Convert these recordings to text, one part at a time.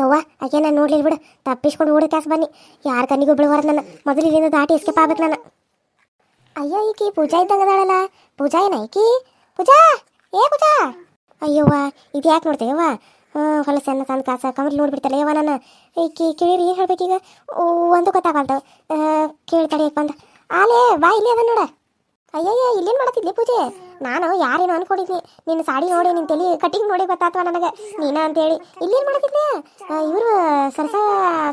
ಯವ್ವ, ಆಕೆ ನಾನು ನೋಡ್ಲಿಲ್ಲ ಬಿಡು. ತಪ್ಪಿಸ್ಕೊಂಡು ಓಡಿ ಕ್ಯಾಸ್ ಬನ್ನಿ. ಯಾರ ಕಣ್ಣಿಗೂ ಬೀಳಬಾರ್ದು ನನ್ನ. ಮೊದಲು ಇಲ್ಲಿಂದ ದಾಟಿ ಎಸ್ಕೇಪ್ ಆಗ್ಬೇಕು ನಾನು ಅಯ್ಯೋ, ಈಕಿ ಪೂಜಾ ಇದ್ದಂಗೆ ಅದಾಳಲ್ಲ. ಪೂಜಾ ಏನ ಈಕಿ? ಪೂಜಾ? ಏ ಪೂಜಾ? ಅಯ್ಯವ್ವ, ಇದು ಯಾಕೆ ನೋಡ್ತೇಯವ್ವ ಹೊಲಸನ್ನ ತಂದು ಕಾಸ ಕಮರ್ ನೋಡ್ಬಿಡ್ತಾಳೆ ಯವ್ವ ನಾನು ಈಕಿ ಕೇಳಿರಿ ಏನು ಹೇಳ್ಬೇಕೀಗ? ಒಂದು ಗೊತ್ತಾಗಲ್ದು. ಕೇಳ್ತಾಳೆ ಬಂದ. ಆಲೇ, ಬಾ, ಇಲ್ಲಿ ಅದ ನೋಡ. ಅಯ್ಯಯ್ಯ, ಇಲ್ಲೇನು ಮಾಡತ್ತಿದ್ಲಿ ಪೂಜೆ? ನಾನು ಯಾರೇನು ಅನ್ಕೊಂಡಿದ್ನಿ. ನಿನ್ನ ಸಾಡಿ ನೋಡಿ ನಿನ್ನ ತಲೆ ಕಟಿಂಗ್ ನೋಡಿ ಗೊತ್ತಾತ್ವ ನನಗೆ? ನೀನ ಅಂತೇಳಿ. ಇಲ್ಲೇನು ಮಾಡತ್ತಿದ್ದೆ? ಇವರು ಸರಸ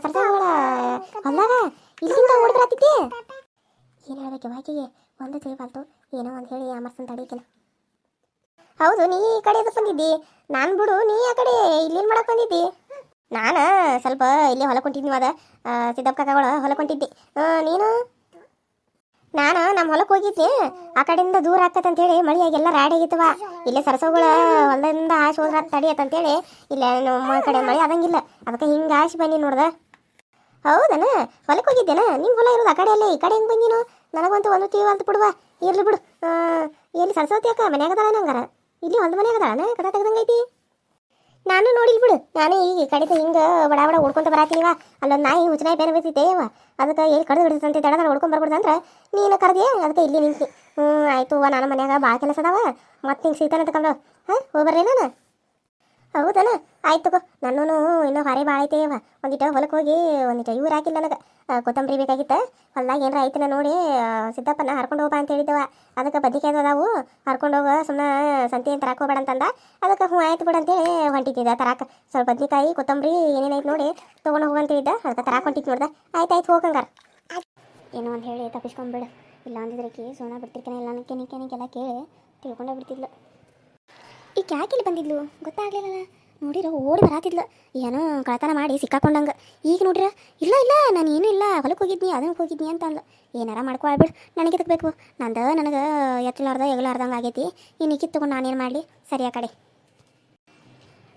ಸರಸಗಳ ಅಲ್ಲಾಗ ಇಲ್ಲಿಂದ ಓಡಿ ಏನ್ ಹೇಳ್ಬೇಕು ಆಕೆಗೆ ಒಂದು ತಿಳಿಬಾರ್ದು ಏನೋ ಅಂತ ಹೇಳಿ ಅಮರ್ಸನ್ ತಡೀಕಿನ ಹೌದು, ನೀ ಈ ಕಡೆ ಬಂದಿದ್ದಿ? ನಾನು ಬಿಡು, ನೀ ಆ ಕಡೆ ಇಲ್ಲೇನು ಮಾಡಕ್ ಬಂದಿದ್ದಿ? ನಾನು ಸ್ವಲ್ಪ ಇಲ್ಲೇ ಹೊಲ ಕೊಂಟಿದ್ನಿ ಅದ ಸಿದ್ದಪ್ಪ ಕಾಕಗಳು ಹೊಲ ಕೊಂಟಿದ್ದಿ ನೀನು? ನಾನು ನಮ್ಮ ಹೊಲಕ್ಕೆ ಹೋಗಿದ್ದೆ. ಆ ಕಡೆಯಿಂದ ದೂರ ಆಗ್ತದೆ ಅಂತೇಳಿ ಮಳೆಯಾಗಿ ಎಲ್ಲ ರಾಡಿ ಆಗಿತ್ತವ ಇಲ್ಲೇ ಸರಸವುಗಳ ಹೊಲದಿಂದ ಹಾಸಿ ಹೋದ್ರ ತಡಿ ಅಂತೇಳಿ ಇಲ್ಲ ನಮ್ಮ ಕಡೆ ಮಳೆ ಆದಂಗಿಲ್ಲ. ಅದಕ್ಕೆ ಹಿಂಗೆ ಹಾಸಿ ಬನ್ನಿ ನೋಡ್ದ. ಹೌದನ? ಹೊಲಕ್ಕೆ ಹೋಗಿದ್ದೇನ? ನಿಮ್ಮ ಹೊಲ ಇರೋದು ಆ ಕಡೆ ಅಲ್ಲೇ ಈ ಕಡೆ ಹೆಂಗೆ ಬಂದಿನೋ ನನಗಂತೂ ಒಂದು ಅಂತ ಬಿಡುವ. ಇರ್ಲಿ ಬಿಡು. ಎಲ್ಲಿ ಸರಸ್ವತಿ ಅಕ್ಕ? ಮನ್ಯಾಗ ಅದಾಳ ನಂಗಾರ ಇಲ್ಲಿ ಒಂದು ಮನ್ಯಾಗ ಅದಾಳನ? ಕದ ತೆಗ್ದಂಗೈತಿ. ನಾನು ನೋಡಿಲ್ ಬಿಡು. ನಾನು ಈಗ ಈ ಕಡೆಗೆ ಹಿಂಗೆ ಬಡ ಬಡ ಓಡ್ಕೊಂತ ಬರಾತೀನಿವ ಅಲ್ಲೊಂದು ನಾಯಿ ಹುಚ್ಚನಾಯಿ ಬೇರೆ ಬೈತಿದ್ದೇವ ಅದಕ್ಕೆ ಎಲ್ಲಿ ಕಡ್ದು ಬಿಡ್ತಂತೆ ದಡ ಓಡ್ಕೊಂಡ್ ಬರ್ಬಿಡ್ದು ಅಂದ್ರೆ ನೀನು ಕರೆದೆ, ಅದಕ್ಕೆ ಇಲ್ಲಿ ನಿಂತಿ. ಹ್ಞೂ ಆಯ್ತು ನಾನು ಮನ್ಯಾಗ ಭಾಳ ಕೆಲಸ ಅದಾವ. ಮತ್ತೆ ಹಿಂಗೆ ಸಿಗ್ತಾನಂತ ಕಂಡು ಹಾಂ. ಹೋಗ್ಬರ್ರಿ ನಾನು ಹೌದನ? ಆಯ್ತು ತಗೋ. ನನ್ನೂ ಇನ್ನೂ ಹೊರೆ ಭಾಳ ಐತೆವ ಒಂದಿಟ ಹೊಲಕ್ಕೆ ಹೋಗಿ, ಒಂದಿಟ ಇವ್ರು ಹಾಕಿಲ್ಲ ನನಗೆ. ಕೊತ್ತಂಬರಿ ಬೇಕಾಗಿತ್ತು. ಹೊಲ್ದಾಗ ಏನಾರ ಐತಿನ ನೋಡಿ ಸಿದ್ದಪ್ಪನ ಹರ್ಕೊಂಡು ಹೋಗ ಅಂತ ಹೇಳಿದ್ದವ ಅದಕ್ಕೆ ಬದ್ನಿಕಾಯಿ ಅದಾವು ಹರ್ಕೊಂಡು ಹೋಗ ಸುಮ್ಮನೆ ಸಂತಿ ಅಂತ ಹಾಕೋಬೇಡ ಅಂತಂದ. ಅದಕ್ಕೆ ಹ್ಞೂ ಆಯ್ತು ಬಿಡು ಅಂತೇಳಿ ಹೊಂಟಿದ್ದ ತರಾಕ. ಸ್ವಲ್ಪ ಬದ್ನಿಕಾಯಿ, ಕೊತ್ತಂಬರಿ ಏನೇನೈತೆ ನೋಡಿ ತೊಗೊಂಡು ಹೋಗು ಅಂತ ಅದಕ್ಕೆ ತರಾಕ ಹೊಂಟಿತ್ತು ನೋಡ್ದೆ. ಆಯ್ತು ಆಯ್ತು ಹೋಗಂಗಾರ ಏನೋ ಅಂತ ಹೇಳಿ ತಪ್ಪಿಸ್ಕೊಂಬಿಡು ಇಲ್ಲ ಅಂದಿದ್ರಕ್ಕೆ ಸೋನಾ ಬಿಡ್ತಿರ್ಕೇನೆ ಇಲ್ಲ ಕೆನಿಕೆಲ್ಲ ಕೇಳಿ ತಿಳ್ಕೊಂಡೇ ಬಿಡ್ತಿದ್ಲು. ಈಗ ಯಾಕೆ ಬಂದಿದ್ಲು ಗೊತ್ತಾಗ್ಲಿಲ್ಲ ನೋಡಿರ ಓಡಿ ಬರಾತಿದ್ಲು. ಏನೋ ಕಳತನ ಮಾಡಿ ಸಿಕ್ಕಾಕೊಂಡಂಗೆ. ಈಗ ನೋಡಿರ, ಇಲ್ಲ ಇಲ್ಲ, ನಾನು ಏನೂ ಇಲ್ಲ ಹೊಲಕ್ಕೆ ಹೋಗಿದ್ನಿ ಅದನ್ನು ಹೋಗಿದ್ನಿ ಅಂತ ಅಂದ್ಲು. ಏನಾರ ಮಾಡ್ಕೊಳ್ಬಿಡು ನನಗೆ ಇದಕ್ಕೆ ಬೇಕು? ನಂದು ನನಗೆ ಎತ್ತಲಾರ್ದ, ಎಗಲಾರ್ದಂಗೆ ಆಗೈತಿ. ಇನ್ನು ತಗೊಂಡು ನಾನೇನು ಮಾಡಲಿ? ಸರಿಯಾ ಕಡೆ.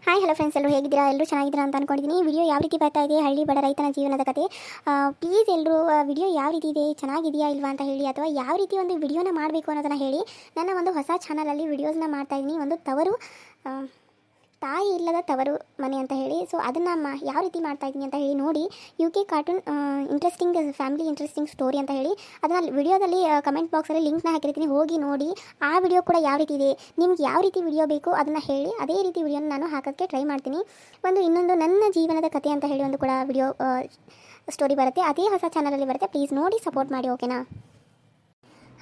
ಹಾಯ್ ಹಲೋ ಫ್ರೆಂಡ್ಸ್ ಎಲ್ಲರೂ ಹೇಗಿದ್ದೀರಾ? ಎಲ್ಲರೂ ಚೆನ್ನಾಗಿದ್ದೀರಾ ಅಂತ ಅನ್ಕೊಂಡಿದ್ದೀನಿ ವಿಡಿಯೋ ಯಾವ ರೀತಿ ಬರ್ತಾ ಇದೆ? ಹಳ್ಳಿ ಬಡ ರೈತನ ಜೀವನದ ಕತೆ. ಪ್ಲೀಸ್ ಎಲ್ಲರೂ ವಿಡಿಯೋ ಯಾವ ರೀತಿ ಇದೆ? ಚೆನ್ನಾಗಿದೆಯಾ ಇಲ್ವಾ ಅಂತ ಹೇಳಿ, ಅಥವಾ ಯಾವ ರೀತಿ ಒಂದು ವಿಡಿಯೋನ ಮಾಡಬೇಕು ಅನ್ನೋದನ್ನು ಹೇಳಿ. ನನ್ನ ಒಂದು ಹೊಸ ಚಾನಲಲ್ಲಿ ವಿಡಿಯೋಸ್ನ ಮಾಡ್ತಾ ಇದ್ದೀನಿ ಒಂದು ತವರು ತಾಯಿ ಇಲ್ಲದ ತವರು ಮನೆ ಅಂತ ಹೇಳಿ ಸೊ ಅದನ್ನು ಮಾ, ಯಾವ ರೀತಿ ಮಾಡ್ತಾ ಇದ್ದೀನಿ ಅಂತ ಹೇಳಿ ನೋಡಿ U K cartoon interesting family interesting story ಅಂತ ಹೇಳಿ, ಅದನ್ನು ವಿಡಿಯೋದಲ್ಲಿ ಕಮೆಂಟ್ ಬಾಕ್ಸಲ್ಲಿ ಲಿಂಕ್ನ ಹಾಕಿರ್ತೀನಿ, ಹೋಗಿ ನೋಡಿ, ಆ ವಿಡಿಯೋ ಕೂಡ ಯಾವ ರೀತಿ ಇದೆ, ನಿಮ್ಗೆ ಯಾವ ರೀತಿ ವಿಡಿಯೋ ಬೇಕು ಅದನ್ನು ಹೇಳಿ, ಅದೇ ರೀತಿ ವಿಡಿಯೋನ ನಾನು ಹಾಕೋಕ್ಕೆ ಟ್ರೈ ಮಾಡ್ತೀನಿ. ಒಂದು ಇನ್ನೊಂದು ನನ್ನ ಜೀವನದ ಕಥೆ ಅಂತ ಹೇಳಿ ಒಂದು ಕೂಡ ವಿಡಿಯೋ ಸ್ಟೋರಿ ಬರುತ್ತೆ, ಅದೇ ಹೊಸ ಚಾನಲಲ್ಲಿ ಬರುತ್ತೆ ಪ್ಲೀಸ್ ನೋಡಿ ಸಪೋರ್ಟ್ ಮಾಡಿ ಓಕೆನಾ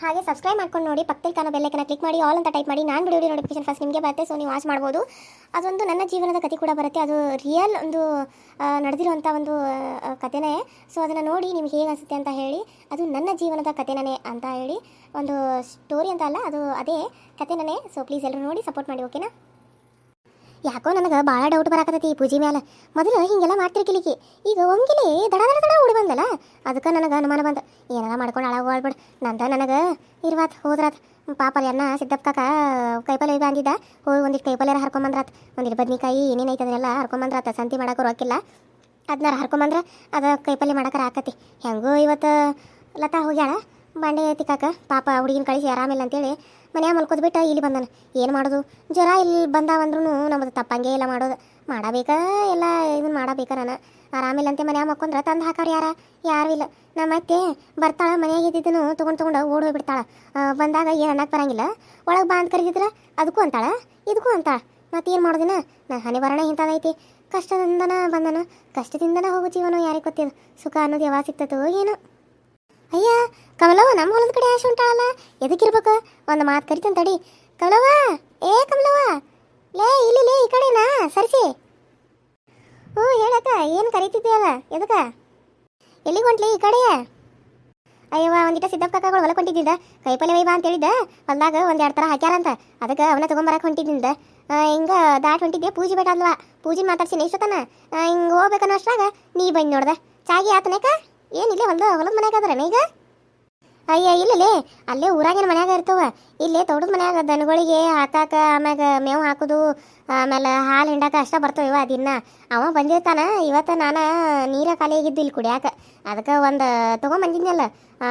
ಹಾಗೆ ಸಬ್ಸ್ಕ್ರೈಬ್ ಮಾಡ್ಕೊಂಡು ನೋಡಿ, ಪಕ್ಕದಲ್ಲಿ ಕಾಣೋ ಬೆಲ್ಲೈಕನ್ನ ಕ್ಲಿಕ್ ಮಾಡಿ ಆಲ್ ಅಂತ ಟೈಪ್ ಮಾಡಿ, ನಾನು ವಿಡಿಯೋ ನೋಟಿಫಿಕೇಶನ್ ಫಸ್ಟ್ ನಿಮಗೆ ಬರುತ್ತೆ ಸೊ ನೀವು ವಾಚ್ ಮಾಡ್ಬೋದು. ಅದೊಂದು ನನ್ನ ಜೀವನದ ಕತೆ ಕೂಡ ಬರುತ್ತೆ. ಅದು ರಿಯಲ್ ಒಂದು ನಡೆದಿರುವಂಥ ಒಂದು ಕಥೆನೇ. ಸೊ ಅದನ್ನು ನೋಡಿ ನಿಮ್ಗೆ ಹೇಗೆ ಅನಿಸುತ್ತೆ ಅಂತ ಹೇಳಿ, ಅದು ನನ್ನ ಜೀವನದ ಕಥೆನೇ ಅಂತ ಹೇಳಿ, ಒಂದು ಸ್ಟೋರಿ ಅಂತ ಅಲ್ಲ, ಅದು ಅದೇ ಕಥೆನೇ ಸೊ ಪ್ಲೀಸ್ ಎಲ್ಲರೂ ನೋಡಿ ಸಪೋರ್ಟ್ ಮಾಡಿ ಓಕೆನಾ ಯಾಕೋ ನನಗೆ ಭಾಳ ಡೌಟ್ ಬರಾಕತ್ತೈತಿ ಈ ಪೂಜೆ ಮ್ಯಾಲ. ಮೊದಲು ಹಿಂಗೆಲ್ಲ ಮಾಡ್ತಿರ್ಕಿಲಿಕ್ಕೆ ಈಗ ಒಮ್ಗಿಲಿ ದಡ ದಡ ದಡ ಓಡಿ ಬಂದಲ್ಲ? ಅದಕ್ಕೆ ನನಗೆ ಅನುಮಾನ ಬಂದ. ಏನಾರ ಮಾಡ್ಕೊಂಡು ಹಾಳಾಗೋಳ್ಬಿಡು ನಂದ ನನಗೆ ಇರ್ವಾತ್, ಹೋದ್ರಾತ್. ಪಾಪ ಎನ್ನ ಸಿದ್ದಪ್ಪ ಕಾಕ ಕೈಪಲ್ಲೆ ಬಂದಿದ್ದ. ಹೋಗಿ ಒಂದಿಟ್ಟು ಕೈಪಲ್ಲೆರ ಹರ್ಕೊಂಬಂದ್ರಾತ್. ಒಂದಿಟ್ಟು ಬದ್ನಿಕಾಯಿ ಏನೇನೈತೆ ಅದನ್ನೆಲ್ಲ ಹರ್ಕೊಂಬಂದ್ರಾತ. ಸಂತಿ ಮಾಡಕ್ಕೆ ರೊಕ್ಕಿಲ್ಲ ಅದನ್ನ ಹರ್ಕೊಂಬಂದ್ರೆ ಅದು ಕೈಪಲ್ಯ ಮಾಡಕ್ಕಾರ ಆಕತಿ ಹೆಂಗೋ ಇವತ್ತು ಲತಾ ಹೋಗ್ಯಾಳ. ಬಾಂಡೆ ತಿಕ್ಕಾಕ ಪಾಪ ಹುಡುಗಿನ ಕಳಿಸಿ ಆರಾಮಿಲ್ಲ ಅಂತೇಳಿ. ಮನ್ಯಾಗ ಮಲ್ಕೋದ್ಬಿಟ್ಟು ಇಲ್ಲಿ ಬಂದಾನ. ಏನು ಮಾಡೋದು? ಜ್ವರ ಇಲ್ಲಿ ಬಂದಾವಂದ್ರೂ ನಮ್ಮದು ತಪ್ಪಂಗೆ ಇಲ್ಲ ಮಾಡೋದು. ಮಾಡಬೇಕಾ ಎಲ್ಲ ಇದನ್ನು ಮಾಡಬೇಕಾ ನಾನು. ಆರಾಮಿಲ್ಲ ಅಂತ ಮನ್ಯಾಗ ಮಕ್ಕೊಂಡ್ರೆ ತಂದು ಹಾಕೋರು ಯಾರ? ಯಾರೂ ಇಲ್ಲ. ನಮ್ಮ ಅತ್ತೆ ಬರ್ತಾಳೆ, ಮನೆಯಾಗ ಇದ್ದಿದ್ದನು ತೊಗೊಂಡು ತೊಗೊಂಡು ಓಡಿ ಹೋಗ್ಬಿಡ್ತಾಳೆ. ಬಂದಾಗ ಏನು ಅನ್ನಕ್ಕೆ ಬರಂಗಿಲ್ಲ. ಒಳಗೆ ಬಾ ಅಂತ ಕರೆದಿದ್ರೆ ಅದಕ್ಕೂ ಅಂತಾಳ, ಇದಕ್ಕೂ ಅಂತಾಳ. ಏನು ಮಾಡೋದಿನ? ನಾ ಹನಿ ಬರೋಣ ಇಂಥದೈತಿ ಕಷ್ಟದಿಂದನ ಬಂದನ. ಕಷ್ಟದಿಂದನ ಹೋಗೋ ಜೀವನ ಯಾರಿಗೆ ಗೊತ್ತಿದ್ದು ಸುಖ ಅನ್ನೋದು ಯಾವಾಗ ಸಿಗ್ತದೋ ಏನೋ. ಅಯ್ಯ, ಕಮಲವ್ವ ನಮ್ಮ ಹೊಲದ ಕಡೆ ಆಶೆ ಉಂಟಾಳಲ್ಲ? ಎದಕ್ಕಿರ್ಬೇಕು ಒಂದು ಮಾತು ಕರಿತೀನಿ ತಡಿ. ಕಮಲವ್ವ, ಏ ಕಮಲವ್ವ? ಲೇ, ಇಲ್ಲಿ ಲೇ, ಈ ಕಡೆನಾ? ಸರಿಸಿ. ಹ್ಞೂ ಹೇಳಕ್ಕ ಏನು ಕರಿತಿದ್ದೀಯಲ್ಲ? ಎದಕ್ಕ? ಎಲ್ಲಿಗೆ ಹೊಂಟ್ಲಿ ಈ ಕಡೆ ಅಯ್ಯವ್ವ, ಒಂದಿಟ ಸಿದ್ದಪ್ಪ ಕಾಕಗಳು ಹೊಲಕ್ಕೆ ಹೊಂಟಿದ್ದ ಕೈಪಲ್ಲೆ ವೈಬಾ ಅಂತ ಹೇಳಿದ್ದ. ಹೊಲ್ದಾಗ ಒಂದು ಎರಡು ಥರ ಹಾಕ್ಯಾರಂತ ಅದಕ್ಕೆ ಅವನ್ನ ತೊಗೊಂಬರಕ್ಕೆ ಹೊಂಟಿದ್ದಿಂದ. ಹಿಂಗೆ ದಾಟ್ ಹೊಂಟಿದ್ದೆ ಪೂಜೆ ಬೇಕಾದ್ವಾ ಪೂಜೆ ಮಾತಾಡ್ಸಿ ಇಷ್ಟತನ ಹಿಂಗೆ ಹೋಗ್ಬೇಕನ್ನೋ ಅಷ್ಟಾಗ ನೀ ಬಂದು ನೋಡ್ದೆ. ಚಾಗಿ ಆತನೇಕ? ಏನಿಲ್ಲ ಹೊಲ್ದ ಹೊಲದ ಮನ್ಯಾಗ ಅದ್ರ ಈಗ? ಅಯ್ಯ, ಇಲ್ಲಲೇ. ಅಲ್ಲೇ ಊರಾಗಿನ ಮನ್ಯಾಗ ಇರ್ತವ. ಇಲ್ಲೇ ತೋಟದ ಮನ್ಯಾಗ ದನಗಳಿಗೆ ಹಾಕಾಕ ಆಮ್ಯಾಗ ಮೇವು ಹಾಕೋದು. ಆಮೇಲೆ ಹಾಲು ಹಿಂಡಾಕ ಅಷ್ಟ ಬರ್ತವೆ ಇವ ದಿನ. ಅವ ಬಂದಿರ್ತಾನ. ಇವತ್ತು ನಾನು ನೀರ ಖಾಲಿ ಆಗಿದ್ದು ಇಲ್ಲಿ ಕುಡಿಯಾಕ. ಅದಕ್ಕೆ ಒಂದು ತೊಗೊಂಬಂದಿದ್ನಲ್ಲ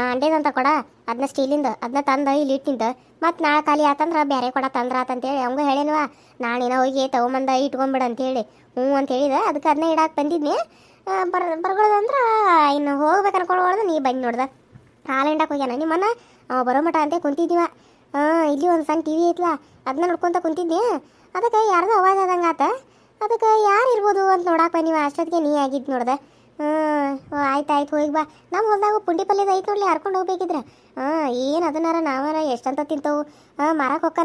ಅಂಡೇದಂತ ಕೊಡ. ಅದನ್ನ ಸ್ಟೀಲಿಂದ ಅದನ್ನ ತಂದ ಇಲ್ಲಿ ಇಟ್ಟಿಂದ. ಮತ್ತು ನಾಳೆ ಖಾಲಿ ಆತಂದ್ರೆ ಬೇರೆ ಕೊಡ ತಂದ್ರ ಆತಂತೇಳಿ ಅವಂಗ ಹೇಳೇನವ. ನಾಳಿನ ಹೋಗಿ ತೊಗೊಂಬಂದ ಇಟ್ಕೊಂಬಿಡ ಅಂತೇಳಿ. ಹ್ಞೂ ಅಂತ ಹೇಳಿದ ಅದಕ್ಕೆ ಅದನ್ನ ಇಡಾಕ ಬಂದಿದ್ನಿ. ಬರ್ ಅಂದ್ರೆ, ಇನ್ನು ಹೋಗ್ಬೇಕು ಅನ್ಕೊಳ್ಳೋದು ನೀ ಬಂದು ನೋಡ್ದ. ಹಾಲು ಹಿಂಡಕ್ಕೆ ಹೋಗ್ಯಾನ. ನಿಮ್ಮನ್ನ ಬರೋ ಮಠ ಅಂತ ಕುಂತಿದ್ದೀವ. ಹಾಂ ಇಲ್ಲಿ ಒಂದು ಸಣ್ಣ ಟಿ ವಿ ಐತ್ಲ ಅದನ್ನ ನೋಡ್ಕೊತ ಕುಂತಿದ್ದೆ. ಅದಕ್ಕೆ ಯಾರ್ದು ಅವಾಜ್ ಆದಂಗೆ ಆತ. ಅದಕ್ಕೆ ಯಾರು ಇರ್ಬೋದು ಅಂತ ನೋಡಕ್ಕೆ ನೀವು ಅಷ್ಟೊತ್ತಿಗೆ ನೀ ಆಗಿದ್ದು ನೋಡ್ದೆ. ಹ್ಞೂ ಆಯ್ತು ಆಯ್ತು, ಹೋಗಿ ಬಾ. ನಮ್ಮ ಹೊಲ್ದಾಗ ಪುಂಡಿ ಪಲ್ಯದ ಐತೆ ನೋಡಲಿ, ಹರ್ಕೊಂಡು ಹೋಗ್ಬೇಕಿದ್ರೆ. ಹಾಂ ಏನು ಅದನ್ನಾರ ನಾವಾರ ಎಷ್ಟಂತ ತಿಂತವು. ಹಾಂ ಮಾರಕ್ಕೆ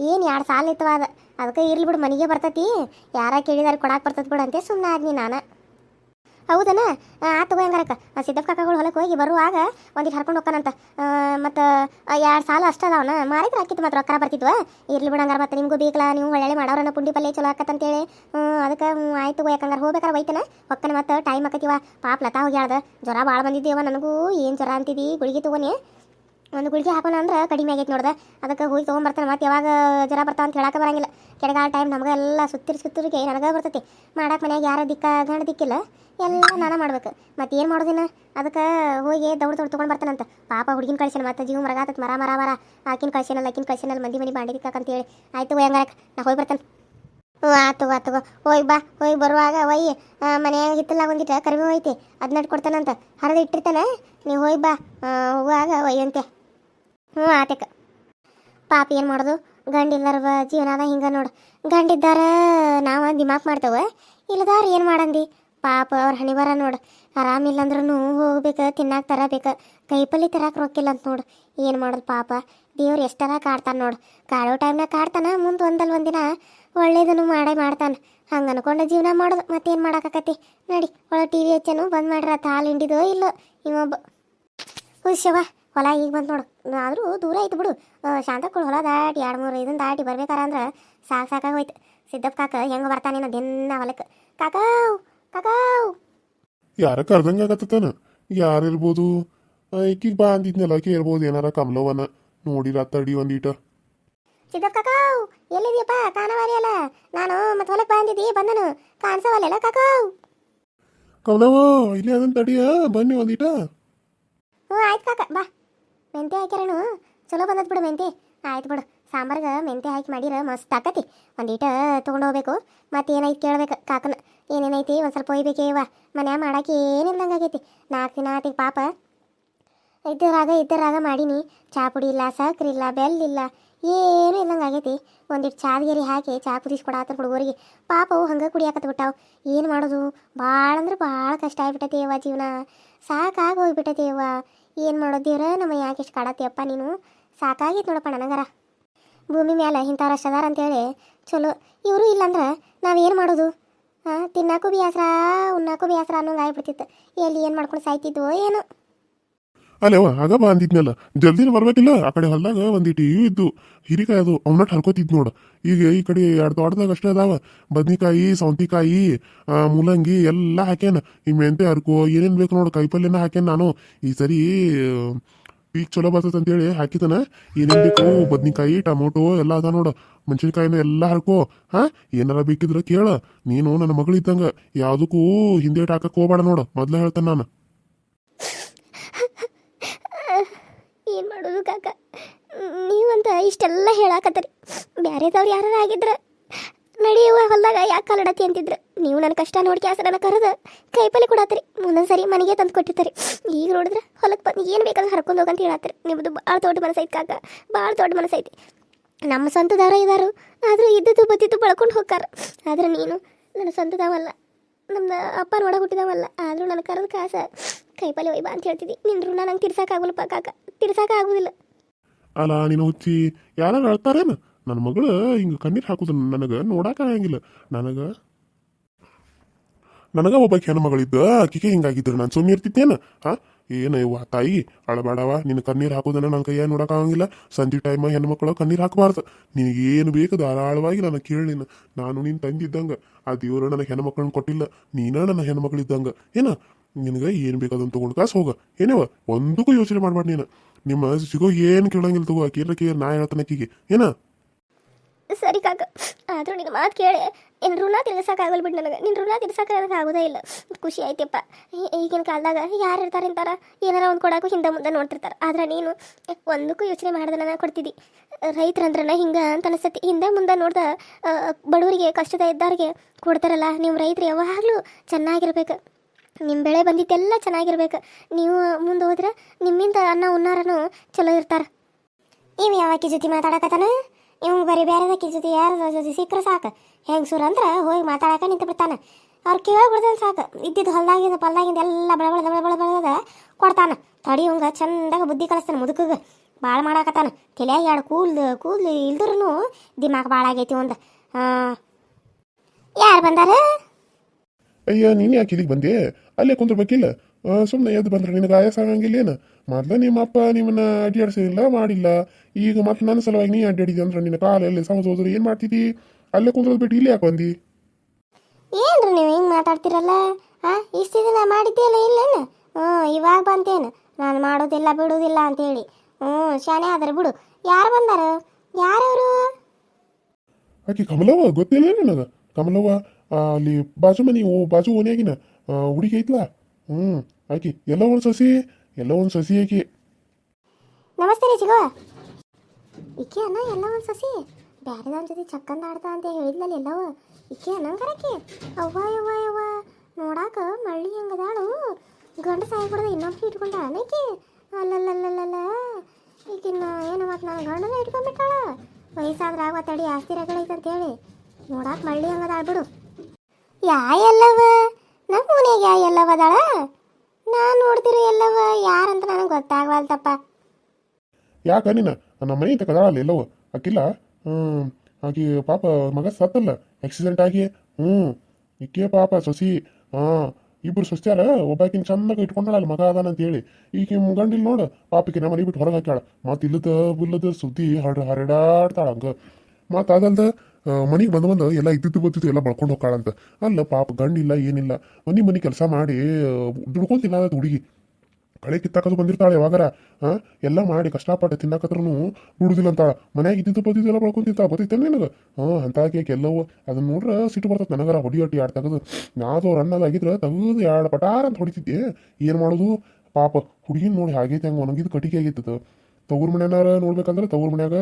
ಏನು ಎರಡು ಸಾಲ ಇತ್ತವ ಅದು. ಅದಕ್ಕೆ ಇರ್ಲಿ ಬಿಡು, ಮನೆಗೆ ಬರ್ತತಿ. ಯಾರ ಕೇಳಿದಾರೆ ಕೊಡಕ್ಕೆ ಬರ್ತದೆ ಬಿಡು ಅಂತೆ ಸುಮ್ಮನೆ ಆದ್ನಿ ನಾನು. ಹೌದನ? ಆ ತಗೋ ಹೆಂಗಾರಕ್ಕ? ಸಿದ್ದಪ್ಪ ಕಾಕಗಳು ಹೊಲಕ್ಕೆ ಹೋಗಿ ಬರುವಾಗ ಒಂದಿಟ್ಟು ಹರ್ಕೊಂಡು ಹೋಗ್ಕನಂತ ಮತ್ತು ಎರಡು ಸಾಲ ಅಷ್ಟ ಅದಾವನ? ಮಾರಿದ್ರೆ ಹಾಕಿತ್ತು ಮತ್ತು ರೊಕ್ಕ ಬರ್ತಿದ್ವ? ಇರ್ಲಿ ಬಿಡಂಗಾರ ಮತ್ತೆ ನಿಮಗೂ ಬೇಕಲ್ಲ, ನೀವು ಒಳ್ಳೆ ಮಾಡೋರನ್ನ ಪುಂಡಿ ಪಲ್ಲೆ ಚಲೋ ಆಕತ್ತಂತೇಳಿ ಅದಕ್ಕೆ ಆಯ್ತು ಯಾಕಂಗಾರ ಹೋಗ್ಬೇಕಾರೆ ಒಯ್ತಾನ ಒಕ್ಕನ ಮತ್ತು ಟೈಮ್ ಆಕತಿವ ಪಾಪ ಲತಾ ಹೋಗ್ಯಾಳ್ದ. ಜ್ವರ ಭಾಳ ಬಂದಿದ್ದೀವ ನನಗೂ ಏನು ಜ್ವರ ಅಂತಿದ್ದಿ ಗುಳಿಗೆ ತೊಗೊನಿ. ಒಂದು ಗುಳಿಗೆ ಹಾಕೋಣ ಅಂದ್ರೆ ಕಡಿಮೆ ಆಗೈತೆ ನೋಡ್ದೆ. ಅದಕ್ಕೆ ಹೋಗಿ ತೊಗೊಂಬರ್ತಾನೆ. ಮತ್ತೆ ಯಾವಾಗ ಜರ ಬರ್ತಾವ ಅಂತ ಹೇಳಕ್ಕೆ ಬರಂಗಿಲ್ಲ. ಕೆಳಗಾಲ ಟೈಮ್ ನಮಗೆಲ್ಲ ಸುತ್ತಿರಿ ಸುತ್ತಿರಿಗೆ ನನಗೆ ಬರ್ತೈತಿ. ಮಾಡಕ್ಕೆ ಮನ್ಯಾಗ ಯಾರ ದಿಕ್ಕ ಗಂಡ ದಿಕ್ಕಿಲ್ಲ. ಎಲ್ಲ ನಾನು ಮಾಡ್ಬೇಕು. ಮತ್ತೆ ಏನು ಮಾಡೋದಿನ? ಅದಕ್ಕೆ ಹೋಗಿ ದೌಡ್ ದೌಡ್ ತೊಗೊಂಡು ಬರ್ತಾನಂತ ಪಾಪ ಹುಡುಗಿನ ಕಳಿಸಿನ ಮತ್ತೆ ಜೀವ ಮರಗಾತತ್ ಮರ ಮರ ಮರ. ಆಕಿನ ಕಳಿಸಿನಲ್ಲ ಆಕಿನ ಕಳಿಸಿನಲ್ಲಿ ಮಂದಿ ಮನೆ ಬಾಂಡಿ ದಿಕ್ಕಂತೇಳಿ ಆಯ್ತು ಹೆಂಗಾರಕ್ಕೆ, ನಾ ಹೋಗಿ ಬರ್ತಾನೆ. ಹ್ಞೂ ಆತು ಆತು ಹೋಗಿ ಬಾ, ಹೋಗಿ ಬರುವಾಗ ಒಯ್ಯಿ ಮನ್ಯಾಗ ಹಿತ್ತಲ್ಲ ಒಂದಿಟ್ಟು ಕರಿಮೆ ಐತಿ ಅದನ್ನ ಕೊಡ್ತಾನಂತ. ಹರಿದು ಇಟ್ಟಿರ್ತಾನೆ. ನೀವು ಹೋಗಿ ಬಾ ಹೋಗುವಾಗ ಒಯ್ಯಂತೆ. ಹ್ಞೂ ಆತಕ್ಕ ಪಾಪ ಏನು ಮಾಡೋದು? ಗಂಡಿಲ್ಲರ ಜೀವನದ ಹಿಂಗೆ ನೋಡು. ಗಂಡಿದ್ದಾರ, ನಾವು ದಿಮಾಕ್ ಮಾಡ್ತೇವೆ. ಇಲ್ಲದಾರ ಏನು ಮಾಡಂದಿ? ಪಾಪ ಅವ್ರ ಹಣಿ ಬರ ನೋಡು. ಆರಾಮಿಲ್ಲ ಅಂದ್ರೂ ಹೋಗ್ಬೇಕು, ತಿನ್ನಾಕ ತರಬೇಕು. ಕೈಪಲ್ಲಿ ತರಕ್ಕೆ ರೊಕ್ಕಿಲ್ಲ ಅಂತ ನೋಡು. ಏನು ಮಾಡೋದು ಪಾಪ? ದೇವ್ರು ಎಷ್ಟರ ಕಾಡ್ತಾನೆ ನೋಡು. ಕಾಡೋ ಟೈಮ್ನಾಗ ಕಾಡ್ತಾನೆ, ಮುಂದೆ ಒಂದಲ್ಲ ಒಂದಿನ ಒಳ್ಳೇದನ್ನು ಮಾಡೇ ಮಾಡ್ತಾನೆ. ಹಂಗೆ ಅನ್ಕೊಂಡು ಜೀವನ ಮಾಡೋದು. ಮತ್ತೇನು ಮಾಡೋಕ್ಕಾಕತಿ ನಡಿ ಒಳ್ಳೆ ಟಿ ವಿ ಹಚ್ಚನು, ಬಂದ್ ಮಾಡ್ರ ಹಾಲು ಹಿಂಡಿದೋ ಇಲ್ಲೋ ಇವೊಬ್ಬ ಹುಷವ ಹೊಲ ಈಗ ಬಂತು ನೋಡು. ಆದರೂ ದೂರ ಐತೆ ಬಿಡು. ಶಾಂತಕ್ಕಳು ಹೊಲ ದಾಟಿ ಎರಡು ಮೂರು ಇದನ್ನು ದಾಟಿ ಬರ್ಬೇಕಾರ ಅಂದ್ರೆ ಸಾಕು ಸಾಕಾಗಿ ಹೋಯ್ತು. ಸಿದ್ದಪ್ಪ ಕಾಕ ಹೆಂಗೆ ಬರ್ತಾನೇನೋ ದಿನ ಹೊಲಕ್ಕೆ ಕಾಕಾವ್ ಕಾಕಾವ್. ಯಾರ ಕರ್ದಂಗೆ ಆಗತ್ತಾನ ಯಾರಿರ್ಬೋದು ಈಕಿಗೆ ಬಾ ಅಂದಿದ್ನಲ್ಲ ಆಕೆ ಇರ್ಬೋದು ಏನಾರ ಕಮಲವನ ನೋಡಿರ ತಡಿ ಒಂದೀಟ ಸಿದ್ದಪ್ಪ ಕಾಕಾವ್ ಎಲ್ಲಿದ್ಯಪ್ಪ? ಕಾಣವಾರಿ ಅಲ್ಲ. ನಾನು ಮತ್ತೆ ಹೊಲಕ್ಕೆ ಬಂದಿದ್ದಿ ಬಂದನು. ಕಾಣಿಸವಲ್ಲ ಕಾಕಾವ್. ಕಮಲವ ಇಲ್ಲಿ ಅದನ್ನ ತಡಿಯ ಬನ್ನಿ ಒಂದೀಟ ಹ್ಞೂ ಆಯ್ತು ಕಾಕ ಬಾ. ಮೆಂತೆ ಹಾಕ್ಯಾರನು? ಚಲೋ ಬಂದದ್ ಬಿಡು ಮೆಂತೆ ಆಯ್ತು ಬಿಡು. ಸಾಂಬಾರ್ಗೆ ಮೆಂತೆ ಹಾಕಿ ಮಾಡಿರ ಮಸ್ತ್ ಆಕತಿ. ಒಂದೀಟ ತೊಗೊಂಡು ಹೋಗ್ಬೇಕು. ಮತ್ತೆ ಏನೈತಿ ಕೇಳ್ಬೇಕು ಕಾಕನ. ಏನೇನೈತಿ? ಒಂದು ಸ್ವಲ್ಪ ಒಯ್ಬೇಕೇವ ಮನ್ಯಾಗ ಮಾಡಕ್ಕೆ ಏನಿಲ್ದಂಗೆ ಆಗೈತಿ. ನಾಲ್ಕು ದಿನ ಆತಿಗೆ ಪಾಪ. ಇದ್ದರಾಗ ಇದ್ದರಾಗ ಮಾಡೀನಿ. ಚಾ ಪುಡಿ ಇಲ್ಲ, ಸಕ್ರೆ ಇಲ್ಲ, ಬೆಲ್ಲ ಇಲ್ಲ. ಏನೂ ಇಲ್ಲಂಗೆ ಆಗೈತಿ. ಒಂದಿಟ್ಟು ಚಾದಗೇರಿ ಹಾಕಿ ಚಾ ಕುದಿಸಿ ಕೊಡಾತ್ರ ಹುಡುಗರಿಗೆ. ಪಾಪ ಅವು ಹಂಗೆ ಕುಡಿಯಾಕತ್ ಬಿಟ್ಟಾವು. ಏನು ಮಾಡೋದು? ಭಾಳ ಅಂದ್ರೆ ಭಾಳ ಕಷ್ಟ ಆಗ್ಬಿಟ್ಟೈತಿ ಯವ್ವ ಜೀವನ. ಸಾಕಾಗಿ ಹೋಗ್ಬಿಟ್ಟೈತಿ ಯವ್ವ ಏನು ಮಾಡೋದು ದೇವ್ರ? ನಮ್ಮ ಯಾಕೆ ಇಷ್ಟು ಕಾಡತ್ತೀಯಪ್ಪ ನೀನು? ಸಾಕಾಗಿತ್ತು ನೋಡಪ್ಪ ನನಗರ. ಭೂಮಿ ಮ್ಯಾಲೆ ಇಂಥವ್ರು ಅದಾರ ಅಂತೇಳಿ ಚಲೋ, ಇವರು ಇಲ್ಲಂದ್ರೆ ನಾವೇನು ಮಾಡೋದು? ಹಾಂ ತಿನ್ನಾಕು ಬ್ಯಾಸ್ರ ಉಣ್ಣಾಕು ಬ್ಯಾಸ್ರ ಅನ್ನೋಂಗೆ ಆಗ್ಬಿಡ್ತಿತ್ತು. ಎಲ್ಲಿ ಏನು ಮಾಡ್ಕೊಂಡು ಸಾಯ್ತಿದ್ವೋ ಏನೋ. ಅಲ್ಲವ ಆಗ ಬಾ ಅಂದಿದ್ನಲ್ಲ. ಜಲ್ದಿನ ಬರ್ಬೇಕಿಲ್ಲ, ಆ ಕಡೆ ಹೊಲ್ದಾಗ ಒಂದಿಟ್ಟು ಇವು ಇದ್ದು ಹಿರಿಕಾಯಿ ಅದು ಅವನ್ನ ಹರ್ಕೋತಿದ್ ನೋಡು. ಈಗ ಈ ಕಡೆ ಎರಡು ತೋಟದಾಗ ಅಷ್ಟೇ ಅದಾವ. ಬದ್ನಿಕಾಯಿ, ಸೌಂತಿಕಾಯಿ ಮೂಲಂಗಿ ಎಲ್ಲ ಹಾಕ್ಯಾನ. ಈ ಮೆಂತೆ ಹರ್ಕೋ, ಏನೇನ್ ಬೇಕು ನೋಡು ಕಾಯಿಪಲ್ಯನ ಹಾಕ್ಯಾನ ನಾನು. ಈ ಸರಿ ಈಗ ಚಲೋ ಬರ್ತೈತೆ ಅಂತೇಳಿ ಹಾಕಿದನ. ಏನೇನ್ ಬೇಕು, ಬದ್ನಿಕಾಯಿ, ಟೊಮೊಟೊ ಎಲ್ಲ ಅದ ನೋಡು. ಮೆಣಸಿನ್ಕಾಯಿನ ಎಲ್ಲ ಹರ್ಕೋ. ಹಾ, ಏನಾರ ಬೇಕಿದ್ರ ಕೇಳ. ನೀನು ನನ್ನ ಮಗಳಿದ್ದಂಗ, ಯಾವುದಕ್ಕೂ ಹಿಂದೇಟ್ ಹಾಕಕ್ ಹೋಗ್ಬೇಡ ನೋಡು. ಮೊದ್ಲ ಹೇಳ್ತಾನೆ ನಾನು. ಮಾಡೋದು ಕಾಕ ನೀವಂತ ಇಷ್ಟೆಲ್ಲ ಹೇಳಾಕತ್ತರಿ. ಬ್ಯಾರೆದವ್ರು ಯಾರು ಆಗಿದ್ರ ನಡೆಯುವ ಹೊಲ್ದಾಗ, ಯಾಕೆ ಕಾಲಡತಿ ಅಂತಿದ್ರು. ನೀವು ನನ್ನ ಕಷ್ಟ ನೋಡಿ ಕ್ಯಾಸ ನನ್ನ ಕರೆದ ಕೈಪಲ್ಲಿ ಕೊಡತ್ತೀರಿ. ಮುಂದೊಂದು ಸರಿ ಮನೆಗೆ ತಂದು ಕೊಟ್ಟಿರ್ತಾರೆ. ಈಗ ನೋಡಿದ್ರೆ ಹೊಲಕ್ಕೆ ಬಂದು ಏನು ಬೇಕಾದ್ರೆ ಹರ್ಕೊಂಡು ಹೋಗಂತ ಹೇಳತ್ತರಿ. ನಿಮ್ಮದು ಭಾಳ ದೊಡ್ಡ ಮನಸ್ಸೈತಿ ಕಾಕ ಭಾಳ ದೊಡ್ಡ ಮನಸ್ಸೈತಿ. ನಮ್ಮ ಸ್ವಂತದಾರ ಇದಾರು, ಆದರೂ ಇದ್ದದ್ದು ಬದ್ದಿದ್ದು ಬಳ್ಕೊಂಡು ಹೋಗ್ತಾರೆ ಆದ್ರೆ ನೀನು ನನ್ನ ಸ್ವಂತದವಲ್ಲ ನಮ್ಮ ಅಪ್ಪ ನೋಡ ಹುಟ್ಟಿದವಲ್ಲ ಆದರೂ ನನ್ನ ಕರೆದು ಕಾಸ ಕೈಪಲ್ಲಿ ಒಯ್ಬಾ ಅಂತ ಹೇಳ್ತಿದ್ದಿ. ನಿನ್ನ ಋಣ ನಂಗೆ ತಿರ್ಸಕ್ಕಾಗಲ್ಲಪ್ಪ ಕಾಕ. ತಿರ್ಸಕ್ಕಾಗೋದಿಲ್ಲ ಅಲ್ಲ ನೀನು ಹುಚ್ಚಿ. ಯಾರು ಅಳ್ತಾರೇನ? ನನ್ನ ಮಗಳು ಹಿಂಗೆ ಕಣ್ಣೀರು ಹಾಕುದು ನನಗೆ ನೋಡಾಕ ಆಗಂಗಿಲ್ಲ. ನನಗ ನನಗ ಒಬ್ಬ ಹೆಣ್ಣು ಮಗಳಿದ್ದ ಆಕಿಗೆ ಹಿಂಗಾಗಿದ್ರು. ನಾನು ಸುಮ್ಮನೆ ಇರ್ತಿದ್ದೇನ? ಹಾ? ಏನು ಇವ ತಾಯಿ, ಅಳಬೇಡವ ನಿನ್ನ ಕಣ್ಣೀರು ಹಾಕೋದನ್ನ ನನ್ನ ಕೈಯ ನೋಡೋಕ್ಕಾಗಂಗಿಲ್ಲ ಸಂಜೆ ಟೈಮ್ ಹೆಣ್ಮಕ್ಳು ಕಣ್ಣೀರು ಹಾಕಬಾರ್ದು. ಏನು ಬೇಕು? ಧಾರಾಳವಾಗಿ ನನಗೆ ಕೇಳಿನ. ನೀನು ನಾನು ನೀನು ತಂದಿದ್ದಂಗ. ಆ ದೇವ್ರು ನನ್ನ ಹೆಣ್ಮಕ್ಳನ್ನ ಕೊಟ್ಟಿಲ್ಲ. ನೀನ ನನ್ನ ಹೆಣ್ಮಕ್ಳಿದ್ದಂಗ ಏನ? ನಿನಗೆ ಏನು ಬೇಕಾದಂತ ತಗೊಂಡು ಕಾಸು ಹೋಗ. ಏನೇವ ಒಂದಕ್ಕೂ ಯೋಚನೆ ಮಾಡ್ಬೇಡ ನೀನು. ನಿಮ್ಮ ಸಿಗೋ ಏನು ಕೇಳಂಗಿಲ್ಲ ತಗೋ. ಆಕಿ ಕೇಳ ನಾ ಹೇಳ್ತಾನೆ ಆಕಿಗೆ. ಏನ? ಸರಿ ಕಾಕ. ಆದ್ರೂ ನಿನ್ನ ಮಾತು ಕೇಳಿ. ನಿನ್ನ ಋಣ ತೀರ್ಸಕ್ಕಾಗಲ್ಲ ಬಿಡ್ ನನಗೆ. ನಿನ್ನ ಋಣ ತಿಳಿಸಕ್ಕೆ ನನಗೆ ಆಗೋದೇ ಇಲ್ಲ. ಖುಷಿ ಆಯ್ತಪ್ಪ. ಈಗಿನ ಕಾಲದಾಗ ಯಾರು ಇರ್ತಾರೆ ಅಂತಾರ? ಏನಾರ ಒಂದು ಕೊಡಕ್ಕೂ ಹಿಂದೆ ಮುಂದೆ ನೋಡ್ತಿರ್ತಾರೆ. ಆದ್ರೆ ನೀನು ಒಂದಕ್ಕೂ ಯೋಚನೆ ಮಾಡ್ದೆ ನಾನು ಕೊಡ್ತಿದ್ದಿ. ರೈತರಂದ್ರನ ಹಿಂಗೆ ಅಂತ ಅನಿಸ್ತತಿ. ಹಿಂದೆ ಮುಂದೆ ನೋಡ್ದ ಬಡವರಿಗೆ, ಕಷ್ಟದ ಇದ್ದವ್ರಿಗೆ ಕೊಡ್ತಾರಲ್ಲ. ನೀವು ರೈತರು ಯಾವಾಗಲೂ ಚೆನ್ನಾಗಿರ್ಬೇಕು. ನಿಮ್ಮ ಬೆಳೆ ಬಂದಿದ್ದೆಲ್ಲ ಚೆನ್ನಾಗಿರ್ಬೇಕು. ನೀವು ಮುಂದೆ ಹೋದ್ರೆ ನಿಮ್ಮಿಂದ ಅನ್ನ ಉನ್ನಾರನು ಚಲೋ ಇರ್ತಾರೆ. ಇವ್ ಯಾವಾಕಿ ಜೊತೆ ಮಾತಾಡಕತ್ತಾನ? ಇವ್ ಬರೀ ಬೇರೆದಕ್ಕಿ ಜೊತೆ ಯಾರ ಜೊತೆ ಸಿಕ್ಕರೆ ಸಾಕು. ಹೆಂಗಸೂರು ಅಂದ್ರೆ ಹೋಗಿ ಮಾತಾಡಕ ನಿಂತು ಬಿಡ್ತಾನೆ ಅವ್ರು ಕೇಳ್ಬಿಡ್ತಾನೆ ಸಾಕು. ಇದ್ದಿದ್ದು ಹೊಲ್ದಾಗಿಂದ, ಪಲ್ದಾಗಿಂದ ಎಲ್ಲ ಬಳ ಬಳ ಬಳ ಬಳ ಕೊಡ್ತಾನೆ ಕೊಡ್ತಾನ. ತಡಿ ಹಂಗೆ ಚಂದಾಗ ಬುದ್ಧಿ ಕಲಿಸ್ತಾನ ಮುದುಕಗೆ. ಭಾಳ ಮಾಡಾಕತ್ತಾನ. ತಲೆಯಾಗಿ ಎರಡು ಕೂದ್ಲು ಕೂದ್ಲು ಇಲ್ದ್ರೂ ದಿಮಾಕ್ ಭಾಳ ಆಗೈತಿ ಒಂದು ಯಾರು ಬಂದಾರ? ಅಯ್ಯ ನೀನು ಯಾಕೆ ಇಲ್ಲಿಗೆ ಬಂದೆ ಅಲ್ಲೇ ಕುಂದ್ರಬೇಕಿಲ್ಲ ಸುಮ್ಮನೆ ಎದ್ದು ಬಂದ್ರೆ ನಿನಗೆ ಆಯಾಸ ಆಗಂಗಿಲ್ಲ ಏನು ಮೊದ್ಲು ನಿಮ್ಮ ಅಪ್ಪ ನಿಮ್ಮನ್ನ ಅಡ್ಡಾಡ್ಸಿಲ್ಲ ಮಾಡಿಲ್ಲ. ಈಗ ಮತ್ತೆ ನನ್ನ ಸಲುವಾಗಿ ನೀ ಅಡ್ಡಾಡಿದ್ಯ ಅಂದ್ರೆ ನಿನ್ನ ಕಾಲಲ್ಲಿ ಸಮಸ್ ಹೋದ್ರೆ ಏನು ಮಾಡ್ತಿದ್ದಿ? ಅಲ್ಲೇ ಕುಂದ್ರದ್ ಬಿಟ್ಟು ಇಲ್ಲಿ ಯಾಕೆ ಬಂದಿ? ಏನ್ರಿ ನೀವು ಹಿಂಗೆ ಮಾತಾಡ್ತಿರಲ್ಲ? ಹಾ ಇಷ್ಟು ದಿನ ಮಾಡಿದ್ದೀಯಲ್ಲ ಇಲ್ಲೇನು? ಹ್ಞೂ ಇವಾಗ ಬಂತೇನು. ನಾನು ಮಾಡೋದಿಲ್ಲ ಬಿಡೋದಿಲ್ಲ ಅಂತೇಳಿ. ಹ್ಞೂ ಶಾನೆ ಆದ್ರೆ ಬಿಡು. ಯಾರು ಬಂದಾರ? ಯಾರವರು? ಆಕೆ ಕಮಲವ್ವ ಗೊತ್ತಿಲ್ಲ ನಿನಗೆ? ಕಮಲವ್ವ ಅಲ್ಲಿ ಬಾಜು ಮನೆ, ಓ, ಬಾಜು ಓನ್ಯಾಗಿನ ಹುಡುಗಿ ಐತ್ಲಾ? ಹ್ಞೂ ಆಕಿ, ಎಲ್ಲ ಒಂದು ಸಸಿ, ಎಲ್ಲ ಒಂದು ಸಸಿ ಆಕಿ. ನಮಸ್ತೆ ರೀ ಸಿಗೋ ಇಕ್ಕೆ ಅನ್ನ ಎಲ್ಲ ಒಂದು ಸಸಿ. ಬ್ಯಾರೆದವ್ನ ಜೊತೆ ಚಕ್ಕಂದ ಆಡ್ತಾ ಅಂತ ಹೇಳಿದ್ಲಲ್ಲ ಎಲ್ಲವ. ಇಕ್ಕೆ ಅನ್ನಂಗಾರಕ್ಕೆ ಅವ್ವ, ಯವ್ವ ಯವ್ವ. ನೋಡಾಕ ಮಳ್ಳಿ ಹೆಂಗದಾಳು. ಗಂಡ ಸಾಯಿ ಬಿಡದ ಇನ್ನೊಬ್ಬ ಇಟ್ಕೊಂಡ ಅನ್ನಕ್ಕೆ ಅಲ್ಲಲ್ಲಲ್ಲಲ್ಲ ಈಗಿನ್ನ ಏನು ಮತ್ತೆ ನಾನು ಗಂಡನ ಇಟ್ಕೊಂಡ್ಬಿಟ್ಟಾಳ. ವಯಸ್ಸಾದ್ರೆ ಆಗ ತಡಿ ಆಸ್ತಿ ರಗಳೈತೆ ಅಂತೇಳಿ ನೋಡಾಕ ಮಳ್ಳಿ ಹಂಗದಾಳ ಬಿಡು. ಯಾ ನಮ್ಮ ಮನೆಗೆ ಯಾ ಎಲ್ಲವ ಅದಾಳ? ನಾನು ನೋಡ್ತಿರೋ ಎಲ್ಲವ ಯಾರಂತ ನನಗೆ ಗೊತ್ತಾಗವಲ್ತಪ್ಪ ಯಾಕ ನೀನು? ನಮ್ಮ ಮನೆ ಇಂತ ಕದಾಳಲ್ಲ ಎಲ್ಲವ ಹ್ಞೂ ಆಕಿ ಪಾಪ ಮಗ ಸತ್ತಲ್ಲ ಆಕ್ಸಿಡೆಂಟ್ ಆಗಿ. ಹ್ಞೂ ಈಕೆ ಪಾಪ ಸೊಸಿ. ಹಾಂ. ಇಬ್ರು ಸೊಸ್ತ್ಯಾರ ಒಬ್ಬಾಕಿನ ಚಂದಾಗ ಇಟ್ಕೊಂಡಾಳ ಮಗ ಅದಾನ ಅಂತ ಹೇಳಿ. ಈಕೆ ಗಂಡಿಲ್ ನೋಡು ಪಾಪಿಗೆ ನಮ್ಮ ಮನೆ ಬಿಟ್ಟು ಹೊರಗೆ ಹಾಕ್ಯಾಳ. ಮತ್ತೆ ಇಲ್ಲದ, ಬುಲ್ಲದ ಸುದ್ದಿ ಹರಡ ಹರಡಾಡ್ತಾಳ ಹಂಗ. ಮತ್ತು ಅದಲ್ದ ಮನೆಗೆ ಬಂದು ಬಂದು ಎಲ್ಲ ಇದ್ದಿದ್ದು ಬದ್ದಿದ್ದು ಎಲ್ಲ ಬಳ್ಕೊಂಡು ಹೋಗ್ತಾಳಂತ ಅಲ್ಲ ಪಾಪ, ಗಂಡಿಲ್ಲ, ಏನಿಲ್ಲ. ಮನೆ ಮನೆ ಕೆಲಸ ಮಾಡಿ ದುಡ್ಕೊಂತಿಲ್ಲ ಹುಡುಗಿ. ಕಳೆ ಕಿತ್ತಾಕದು ಬಂದಿರ್ತಾಳೆ ಯಾವಾಗರ ಹಾಂ ಎಲ್ಲ ಮಾಡಿ ಕಷ್ಟಪಟ್ಟು ತಿನ್ನಾಕತ್ರೂ ಉಡುದಿಲ್ಲ ಅಂತ ಮನ್ಯಾಗ ಇದ್ದಿದ್ದು ಬದ್ದಿದ್ದು ಎಲ್ಲ ಬಳ್ಕೊಂತಿಂತ ಗೊತ್ತೈತೆ ನಿನಗೆ? ಹಾ ಅಂತಾಕೆ ಎಲ್ಲವೂ. ಅದನ್ನ ನೋಡ್ರೆ ಸಿಟ್ಟು ಬರ್ತದೆ ನನಗರ, ಹೊಡಿ ಹೊಟ್ಟಿ ಆಡ್ತಾಗದು ತೆಗೆದು. ನಾದು ರಣ್ಣದಾಗಿದ್ರೆ ತಗದು ಎರಡು ಪಟಾರ ಅಂತ ಹೊಡಿತಿದ್ದೆ. ಏನು ಮಾಡೋದು? ಪಾಪ, ಹುಡುಗಿನ ನೋಡಿ ಹಾಗೈತೆ ಹಂಗೆ ಒಣಗಿದ್ದು ಕಟ್ಟಿಗೆ ಆಗೈತದ ತವ್ರ ಮನೆಯಾರ ನೋಡ್ಬೇಕಂದ್ರೆ ತವ್ರ ಮನ್ಯಾಗ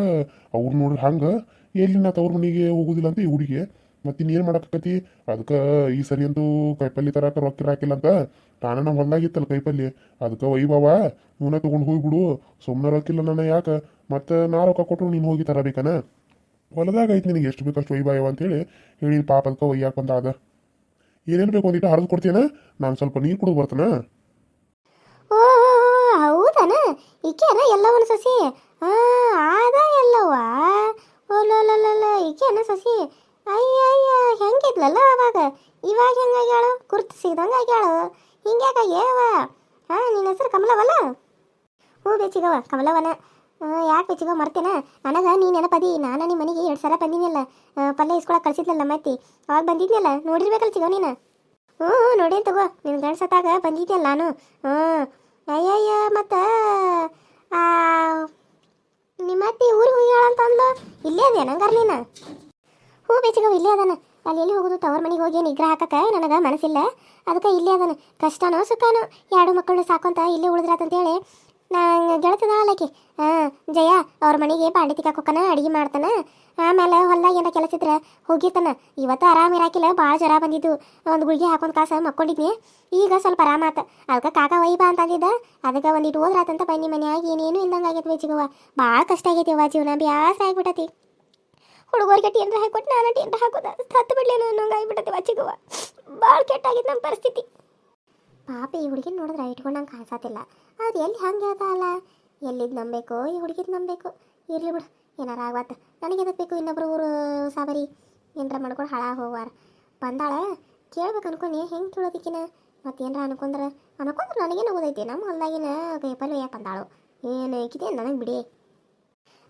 ಅವ್ರು ನೋಡ್ರಿ ಹಂಗೆ. ಎಲ್ಲಿ ನಾ ತವ್ರ ಮನೆಗೆ ಹೋಗುದಿಲ್ಲ ಅಂತ ಈ ಹುಡುಗಿ. ಮತ್ತೆ ಇನ್ನೇನು ಮಾಡಾಕತಿ ಅದಕ್ಕೆ ಈ ಸರಿ ಅಂತೂ ಕೈಪಲ್ಲಿ ತರಕ ರೊಕ್ಕ ಹಾಕಿಲ್ಲ ಅಂತ ತಾನೇ ನಮ್ಮ ಹೊಲ್ದಾಗಿತ್ತಲ್ಲ ಕೈಪಲ್ಲಿ. ಅದಕ್ಕೆ ವೈಭವ ಇವನ ತೊಗೊಂಡು ಹೋಗ್ಬಿಡು ಸುಮ್ಮನೆ ರೊಕ್ಕಿಲ್ಲ ನನ್ನ ಯಾಕೆ? ಮತ್ತೆ ನಾ ರೊಕ್ಕ ಕೊಟ್ಟರು ನೀನು ಹೋಗಿ ತರಬೇಕನ ಹೊಲದಾಗ ಐತಿ ನಿನಗೆ ಎಷ್ಟು ಬೇಕಷ್ಟು ವೈಭವ ಅಂತೇಳಿ ಹೇಳಿ ಪಾಪ ಅದಕ್ಕೆ ಒಯ್ಯಾಕ ಬಂದ ಅದ ಏನೇನು ಬೇಕು ಒಂದಿಟ್ಟು ಹರಿದು ಕೊಡ್ತೀನ? ನಾನು ಸ್ವಲ್ಪ ನೀರು ಕುಡಿದು ಬರ್ತಾನ? ಈಕೆನ ಎಲ್ಲವನ ಸಸಿ? ಆ, ಆದ ಎಲ್ಲವ ಓಲೋಲಲ್ಲ, ಈಕೆನ ಸಸಿ? ಅಯ್ಯ ಅಯ್ಯ ಹೆಂಗಿದ್ಲಲ್ಲ ಅವಾಗ? ಇವಾಗ ಹೆಂಗಾಗ್ಯಾಳು? ಕುರ್ತು ಸಿಗ್ದಂಗ ಆಗ್ಯಾಳು. ಏವ? ಹಾ ನಿನ್ನ ಹೆಸರು ಕಮಲವಲ್ಲ ಹ್ಞೂ ಬೇಚಿಗವ ಕಮಲವನ ಯಾಕೆ ಬೇಚಿಗವ ಮರ್ತೇನ? ನನಗೆ ನೀ ನೆನಪದಿ, ನಾನು ನಿಮ್ಮ ಮನೆಗೆ ಎರಡು ಸಲ ಬಂದಿನಲ್ಲ ಪಲ್ಯ ಇಸ್ಕೊಳಕ್ಕೆ ಕಳ್ಸಿದ್ನಲ್ಲ ಮತ್ತೆ. ಅವಾಗ ಬಂದಿದ್ನಲ್ಲ ನೋಡಿರ್ಬೇಕಲ್ಲ ಚಿಗೋ ನೀನು? ಹ್ಞೂ ನೋಡಿ ತಗೋ ನಿನ್ನ ಗಂಡ ಸತ್ತಾಗ ಬಂದಿದ್ಯಲ್ಲ ನಾನು. ಹ್ಞೂ ಅಯ್ಯಯ್ಯ, ಮತ್ತು ನಿಮ್ಮ ಅತ್ತೆ ಊರಿಗೆ ಹೋಗ್ಯಾಳ ಅಂತ ಇಲ್ಲೇ ಅದೇ ನಂಗಾರ ನೀನು ಹ್ಞೂ ಬೇಚಿಗವ ಇಲ್ಲೇ ಅದಾನ. ಅಲ್ಲಿ ಎಲ್ಲಿ ಹೋಗೋದು? ತವರ್ ಮನೆಗೆ ಹೋಗಿ ನಿಗ್ರಹ ಹಾಕಕ್ಕೆ ನನಗೆ ಮನಸ್ಸಿಲ್ಲ. ಅದಕ್ಕೆ ಇಲ್ಲೇ ಅದಾನ. ಕಷ್ಟನೋ ಸುಖನೋ, ಎರಡು ಸಾಕು ಅಂತ ಇಲ್ಲೇ ಉಳಿದ್ರಾತಂತೇಳಿ ನಂಗೆ ಅಲ್ಲಕಿ ಹಾಂ ಜಯ, ಅವ್ರ ಮನೆಗೆ ಬಾಂಡೆ ತಿಕ್ಕಾಕೋಕನ ಅಡುಗೆ ಮಾಡ್ತಾನೆ. ಆಮೇಲೆ ಹೊಲ್ದಾಗ ಏನಾರ ಕೆಲಸ ಇದ್ರೆ ಹೋಗಿರ್ತಾನ. ಇವತ್ತು ಆರಾಮ ಇರಾಕಿಲ್ಲ ಭಾಳ ಜ್ವರ ಬಂದಿದ್ದು. ಒಂದು ಗುಳಿಗೆ ಹಾಕೊಂಡು ಕಾಸ ಮಕ್ಕೊಂಡಿದ್ನಿ. ಈಗ ಸ್ವಲ್ಪ ಆರಾಮ ಆತ. ಅದಕ್ಕೆ ಕಾಕ ವೈಬ ಅಂತ ಅಂದಿದ್ದ ಅದಕ್ಕೆ ಒಂದಿಟ್ಟು ಹೋದ್ರಾತಂತ ಬನ್ನಿ ಮನ್ಯಾಗ, ಏನೇನು ಇಲ್ದಂಗೆ ಆಗೈತೆ ಬೇಚಿಗವ್ವ ಭಾಳ ಕಷ್ಟ ಆಗೈತಿ ಅವ್ವ ಜೀವನ ಬ್ಯಾಸ ಆಗಿಬಿಟ್ಟತಿ ಹುಡುಗರು ಹುಡುಗರಿಗೆ ಟೀನ್ರ ಹಾಕೊಟ್ಟು ನಾನು ಟೀನ್ರ ಹಾಕೋದು. ಹತ್ತು ಬಿಡ್ಲೇನೋ ಅನ್ನೋಂಗೆ ಆಗ್ಬಿಟ್ಟತಿ ವಾಚಿಗವ್ವ ಭಾಳ ಕೆಟ್ಟಾಗಿತ್ತು ನಮ್ಮ ಪರಿಸ್ಥಿತಿ. ಪಾಪ ಈ ಹುಡುಗಿನ ನೋಡಿದ್ರೆ ಇಟ್ಕೊಂಡಂಗೆ ಕಾಣಿಸತ್ತಿಲ್ಲ. ಅದು ಎಲ್ಲಿ ಹಂಗೆ ಹೇಳ್ತಾಳಲ್ಲ ಎಲ್ಲಿದ್ದು ನಂಬೇಕು ಈ ಹುಡುಗಿದ್ ನಂಬಬೇಕು? ಇರಲಿ ಬಿಡು. ಏನಾರ ಆಗತ್ತ ನನಗೆ ಎದಕ್ಕೆ ಬೇಕು ಇನ್ನೊಬ್ರು ಊರು ಸಾಬರಿ? ಏನಾರ ಮಾಡ್ಕೊಂಡು ಹಾಳಾಗಿ ಹೋಗ್ವಾರ. ಬಂದಾಳೆ. ಕೇಳ್ಬೇಕು ಅನ್ಕೊಂಡು. ಹೆಂಗೆ ಮತ್ತೆ ಏನಾರ ಅನ್ಕೊಂಡ್ರೆ? ಅನ್ಕೊಂಡ್ರೆ ನನಗೇನು ಓದೈತಿ ನಮ್ಮ ಹೊಲ್ದಾಗಿನ ಕೈಪಲ್ಲೆ ಯಾಕೆ ಬಂದಾಳು? ಏನು ಇಕ್ಕಿದೆ ನನಗೆ ಬಿಡಿ?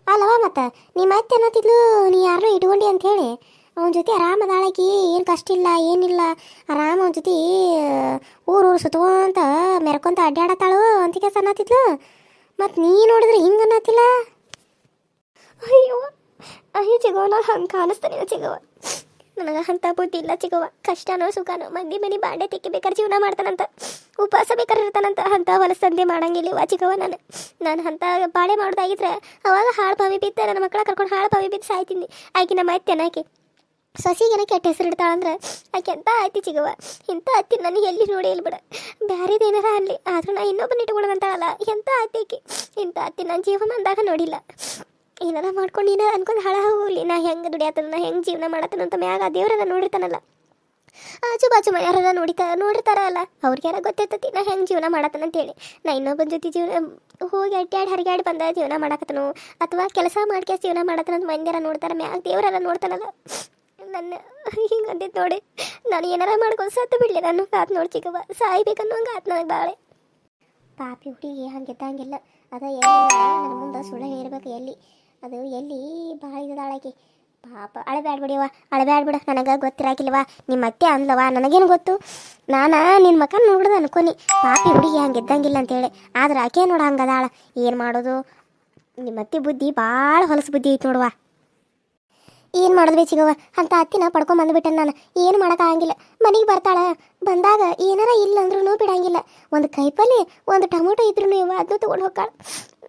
ಅಲ್ಲವಾ ಮತ್ತೆ ನಿಮ್ಮ ಅತ್ತೆ ಅನ್ನತ್ತಿದ್ಲು ನೀ ಯಾರನ್ನೂ ಇಟ್ಕೊಂಡಿ ಅಂತ ಹೇಳಿ. ಅವನ ಜೊತೆ ಆರಾಮದಾಳಕಿ ಏನು ಕಷ್ಟ ಇಲ್ಲ, ಏನಿಲ್ಲ. ಆರಾಮ ಅವನ ಜೊತೆ ಊರು ಊರು ಸುತ್ತಕೊಂತ ಮೆರ್ಕೊಂತ ಅಡ್ಡಾಡತ್ತಾಳು ಅಂತಿಕೆ ಅನ್ನತ್ತಿದ್ಲು. ಮತ್ತು ನೀ ನೋಡಿದ್ರೆ ಹಿಂಗೆ ಅನ್ನತ್ತಿಲ್ಲ? ಅಯ್ಯೋ ಅಯ್ಯೋ ಚಿಗವ ನಾ ಹಂಗೆ ಕಾಣಿಸ್ತಾನೆ ಚಿಗವ ನನಗೆ ಅಂಥ ಬುದ್ಧಿ ಇಲ್ಲ ಚಿಗವ ಕಷ್ಟನೋ ಸುಖನೋ, ಮಂದಿ ಮನಿ ಬಾಂಡೆ ತಿಕ್ಕಿ ಬೇಕಾದ್ರೆ ಜೀವನ ಮಾಡ್ತಾನಂತ. ಉಪವಾಸ ಬೇಕಾದ್ರೆ ಇರ್ತಾನಂತ. ಹಂತ ಹೊಲಸಂದೆ ಮಾಡಂಗಿಲ್ಲ ಚಿಗವ ನಾನು. ನಾನು ಹಂತ ಬಾಳೆ ಮಾಡೋದಾಗಿದ್ರೆ ಅವಾಗ ಹಾಳು ಬಾವಿ ಬಿದ್ದ ನನ್ನ ಮಕ್ಕಳ ಕರ್ಕೊಂಡು ಹಾಳು ಬಾವಿ ಬಿದ್ದು ಸಾಯ್ತೀನಿ. ಆಕೆ ನಮ್ಮ ಅತ್ತೆ ಸೊಸಿಗೇನ ಕೆಟ್ಟ ಹೆಸರು ಇಡ್ತಾಳಂದ್ರೆ ಆಕೆ ಎಂತ ಆಯ್ತಿ ಚಿಗವ ಇಂಥ ಅತ್ತಿ ನನಗೆ ಎಲ್ಲಿ ನೋಡಿ ಇಲ್ಲಿ ಬಿಡ ಬ್ಯಾರೇದೇನಾರ ಅನ್ಲಿ ಆದ್ರೂ ನಾ ಇನ್ನೊಬ್ಬನ ಇಟ್ಕೊಳ್ಳೋದಂತಾಳಲ್ಲ ಎಂತ ಅತ್ತಿ ಆಕೆ? ಇಂಥ ಅತ್ತಿ ನನ್ನ ಜೀವನ ಅಂದಾಗ ನೋಡಿಲ್ಲ. ಏನಾರ ಮಾಡ್ಕೊಂಡು ಏನಾರ ಅನ್ಕೊಂಡು ಹಳ ಹೋಗ್ಲಿ, ನಾ ಹೆಂಗೆ ದುಡಿಯತ್ತದ ನಾ ಹೆಂಗೆ ಜೀವನ ಮಾಡತ್ತನ ಅಂತ ಮ್ಯಾಗ ದೇವ್ರದ ನೋಡಿರ್ತಾನಲ್ಲ. ಆಜು ಬಾಜು ಮನೆಯವರೆಲ್ಲ ನೋಡಿತ ನೋಡಿರ್ತಾರ ಅಲ್ಲ ಅವ್ರಿಗ್ಯಾರ ಗೊತ್ತಿರ್ತತಿ, ನಾ ಹೆಂಗೆ ಜೀವನ ಮಾಡತ್ತನ ಅಂತೇಳಿ. ನಾ ಇನ್ನೊಬ್ಬನ ಜೊತೆ ಜೀವನ, ಹೋಗಿ ಅಡ್ಡಾಡಿ ಹರಿಗಾಡಿ ಬಂದ ಜೀವನ ಮಾಡಕತ್ತನು ಅಥವಾ ಕೆಲಸ ಮಾಡ್ಕೆ ಜೀವನ ಮಾಡತ್ತನ ಅಂತ ಮಂದಿರ ನೋಡ್ತಾರ, ಮ್ಯಾಗ ದೇವರೆಲ್ಲ ನೋಡ್ತಾನಲ್ಲ. ನನ್ನ ಹಿಂಗೆ ಅಂದಿದ್ದು ನೋಡಿ. ನಾನು ಏನಾರ ಮಾಡ್ಕೊಂಡು ಸತ್ತು ಬಿಡ್ಲಿ. ನಾನು ಕಾತ್ ನೋಡಿ ಚಿಕ್ಕವ ಸಾಯ್ಬೇಕನ್ನು ಹಂಗೆ ಆತ್ ನನಗೆ ಬಾಳೆ. ಪಾಪಿ ಹುಡುಗಿ ಹಂಗಿದ್ದಂಗಿಲ್ಲ ಅದ ನನ್ನ ಮುಂದೆ ಸುಳ್ಳು ಹೇಳ್ಬೇಕು ಎಲ್ಲಿ. ಅದು ಎಲ್ಲಿ? ಭಾಳ ಇದಾಳಾಕಿ ಪಾಪ, ಅಳಬ್ಯಾಡ ಬಿಡಿಯವ ಅಳಬ್ಯಾಡ್ ಬಿಡ. ನನಗೆ ಗೊತ್ತಿರಾಕಿಲ್ವ? ನಿಮ್ಮ ಅತ್ತೆ ಅಂದ್ಲವ ನನಗೇನು ಗೊತ್ತು? ನಾನು ನಿನ್ನ ಮಕ್ಕ ನೋಡ್ದು ಅನ್ಕೊನಿ ಪಾಪಿ ಹುಡುಗಿ ಹಂಗಿದ್ದಂಗಿಲ್ಲ ಅಂತೇಳಿ. ಆದ್ರೆ ಆಕೆ ನೋಡ ಹಂಗದಾಳ. ಏನು ಮಾಡೋದು? ನಿಮ್ಮ ಅತ್ತೆ ಬುದ್ಧಿ ಭಾಳ ಹೊಲಸು ಬುದ್ಧಿ ಐತೆ ನೋಡುವ. ಏನು ಮಾಡಿದ್ವಿ ಚಿಗವ್ವ? ಅಂತ ಅತ್ತಿನ ಪಡ್ಕೊಂಡ್ ಬಂದ್ಬಿಟ್ಟೆ ನಾನು. ಏನು ಮಾಡೋಕ್ಕಾಗಂಗಿಲ್ಲ ಮನೆಗೆ ಬರ್ತಾಳ. ಬಂದಾಗ ಏನಾರ ಇಲ್ಲ ಅಂದ್ರೂ ಬಿಡಂಗಿಲ್ಲ. ಒಂದು ಕೈಪಲ್ಲಿ, ಒಂದು ಟೊಮೊಟೊ ಇದ್ರೂ ಇವ ಅದನ್ನು ತೊಗೊಂಡು ಹೋಗಾಳ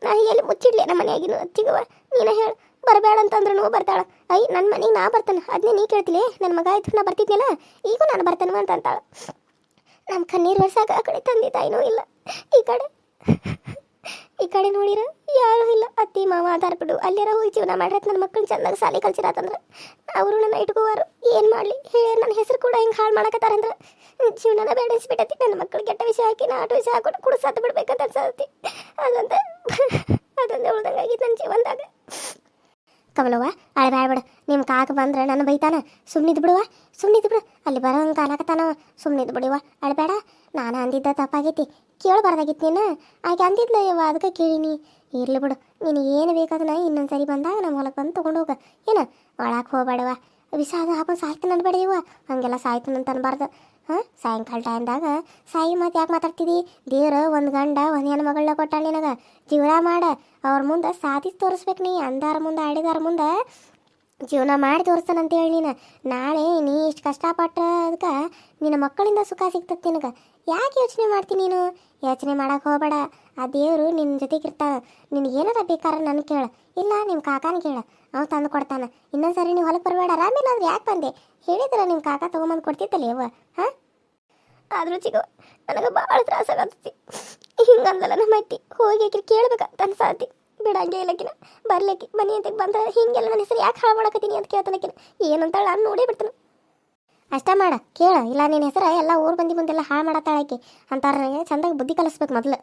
ನಾ ಎಲ್ಲಿ ಮುಚ್ಚಿಡ್ಲಿ ನಮ್ಮ ಮನೆಯಾಗಿನ? ಚಿಗವ ನೀನು ಹೇಳು. ಬರಬೇಡ ಅಂತಂದ್ರೂ ಬರ್ತಾಳ. ಅಯ್ಯ ನನ್ನ ಮನೆಗೆ ನಾ ಬರ್ತಾನೆ. ಅದನ್ನೇ ನೀ ಕೇಳ್ತಿಲಿ? ನನ್ನ ಮಗ ಆಯ್ತು, ನಾ ಬರ್ತಿದ್ನಲ್ಲ? ಈಗ ನಾನು ಬರ್ತಾನೆ ಅಂತ ಅಂತಾಳ. ನಮ್ಮ ಕಣ್ಣೀರು ವರ್ಷಾಗ ಆ ಕಡೆ ತಂದೆ ತಾಯಿನೂ ಇಲ್ಲ. ಈ ಕಡೆ. ಈ ಕಡೆ ನೋಡಿರ ಯಾರು ಇಲ್ಲ. ಅತ್ತಿ, ಮಾವ, ಆಧಾರ ಬಿಡು ಅಲ್ಲೆರ ಹೋಗಿ ಜೀವನ ಮಾಡ್ರತ್ ನನ್ನ ಮಕ್ಕಳು ಚಂದಾಗ ಸಾಲಿ ಕಲ್ಸಿರತ್ತಂದ್ರೆ ಅವರು ನನ್ನ ಇಟ್ಕೋವಾರು ಏನು ಮಾಡಲಿ? ಹೇಳಿ ನನ್ನ ಹೆಸರು ಕೂಡ ಹಿಂಗೆ ಹಾಳು ಮಾಡಕತ್ತಾರಂದ್ರೆ ಜೀವನನ ಬೇಡಿಸ್ಬಿಟ್ಟತಿ ನನ್ನ ಮಕ್ಕಳು ಕೆಟ್ಟ ವಿಷಯ ಹಾಕಿ ನಾ ಆಟೋ ವಿಷಯ ಹಾಕೊಂಡು ಕೂಡ ಸತ್ತು ಬಿಡ್ಬೇಕಂತ ಅನ್ಸತಿ ಅದಂತ ಅದೊಂದೇ ಉಳ್ದಂಗಾಗಿ ನನ್ನ ಜೀವನದಾಗ. ಅಳಬ್ಯಾಡ ಬಿಡು. ನಿಮ್ಮ ಕಾಕ ಬಂದ್ರೆ ನನ್ನ ಬೈತಾನ. ಸುಮ್ಮನಿದ್ ಬಿಡುವ ಸುಮ್ಮನಿದ್ ಬಿಡು. ಅಲ್ಲಿ ಬರೋಂಗೆ ಕಾಣಕತ್ತಾನವ ಸುಮ್ಮನಿದ್ ಬಿಡುವ ಅಳಬೇಡ ನಾನು ಅಂದಿದ್ದ ತಪ್ಪಾಗೈತಿ. ಕೇಳಬಾರ್ದಾಗಿತ್ತು ನೀನು. ಆಕೆ ಅಂದಿದ್ಲ ಅದಕ್ಕೆ ಕೇಳಿನಿ. ಇರ್ಲಿ ಬಿಡು. ನಿನಗೆ ಏನು ಬೇಕಾದನ ಇನ್ನೊಂದು ಸರಿ ಬಂದಾಗ ನಮ್ಮ ಹೊಲಕ್ಕೆ ಬಂದು ತೊಗೊಂಡು ಹೋಗ. ಏನು? ಒಳಕ್ಕೆ ಹೋಗ್ಬೇಡವ ವಿಷಾದ ಹಾಕೊಂಡು ಸಾಯ್ತಾನೆ ಹಂಗೆಲ್ಲ ಹಾಗೆಲ್ಲ ಸಾಯ್ತಾನಂತ ಅನ್ಬಾರ್ದು. ಹಾಂ? ಸಾಯಂಕಾಲ ಟೈಮ್ದಾಗ ಸಾಯಿ ಮತ್ತೆ ಯಾಕೆ ಮಾತಾಡ್ತೀವಿ ದೇವ್ರ ಒಂದು ಗಂಡ, ಒಂದು ಹೆಣ್ಣು ಮಗಳನ್ನ ಕೊಟ್ಟಾಳ ನಿನಗೆ. ಜೀವನ ಮಾಡ. ಅವ್ರ ಮುಂದೆ ಸಾಧಿಸಿ ತೋರಿಸ್ಬೇಕು ನೀ ಅಂದಾರ ಮುಂದೆ ಆಡಿದಾರ ಮುಂದೆ. ಜೀವನ ಮಾಡಿ ತೋರಿಸ್ತಾನಂತ ಹೇಳಿ ನೀನು. ನಾಳೆ ನೀ ಇಷ್ಟು ಕಷ್ಟಪಟ್ಟ ಅದಕ್ಕೆ ನಿನ್ನ ಮಕ್ಕಳಿಂದ ಸುಖ ಸಿಗ್ತದೆ ನಿನಗೆ. ಯಾಕೆ ಯೋಚನೆ ಮಾಡ್ತೀನಿ ನೀನು? ಯೋಚನೆ ಮಾಡೋಕೆ ಹೋಗಬೇಡ. ಆ ದೇವರು ನಿನ್ನ ಜೊತೆಗೆ ಇರ್ತಾನೆ. ನಿನಗೆ ಏನಾರ ಬೇಕಾರೆ ನನಗೆ ಕೇಳು. ಇಲ್ಲ ನಿಮ್ಮ ಕಾಕಾನ ಕೇಳು. ಅವ್ನು ತಂದು ಕೊಡ್ತಾನೆ. ಇನ್ನೊಂದು ಸರಿ ನೀವು ಹೊಲಕ್ಕೆ ಬರಬೇಡ. ಆರಾಮಿಲ್ಲ ಅಂದ್ರೆ ಯಾಕೆ ಬಂದೆ? ಹೇಳಿದ್ರೆ ನಿಮ್ಮ ಕಾಕ ತೊಗೊಂಬಂದು ಕೊಡ್ತಿತ್ತಲ್ಲ ಯವ್ವ ಹಾಂ? ಆದ್ರೂ ಚಿಗವ ನನಗೆ ಭಾಳ ತ್ರಾಸಾಗತ್ತೈತಿ ಹಿಂಗಂದಲ್ಲ ನಮ್ಮ ಅತ್ತಿ, ಹೋಗಿ ಆಕಿ ಕೇಳ್ಬೇಕಂತ ಅನ್ಸಾತಿ. ಬಿಡಂಗೆ ಇಲ್ಲಕಿನ ಬರ್ಲಿಕ್ಕೆ ಮನೆ ಅಂತ ಬಂದ್ರೆ ಹಿಂಗೆಲ್ಲ ನನ್ನ ಹೆಸರು ಯಾಕೆ ಹಾಳು ಮಾಡಕತ್ತೀನಿ ಅಂತ ಕೇಳ್ತಾನಕಿನ ಏನಂತಾಳ ನಾನು ನೋಡೇ ಬಿಡ್ತಾನೆ. ಅಷ್ಟ ಮಾಡ, ಕೇಳ, ಇಲ್ಲ ನಿನ್ನ ಹೆಸರು ಎಲ್ಲ ಊರು ಮಂದಿ ಮುಂದೆಲ್ಲ ಹಾಳು ಮಾಡತ್ತಾಳಕಿ ಅಂತಾರ ಚಂದಾಗಿ ಬುದ್ಧಿ ಕಲಿಸ್ಬೇಕು ಮೊದಲು.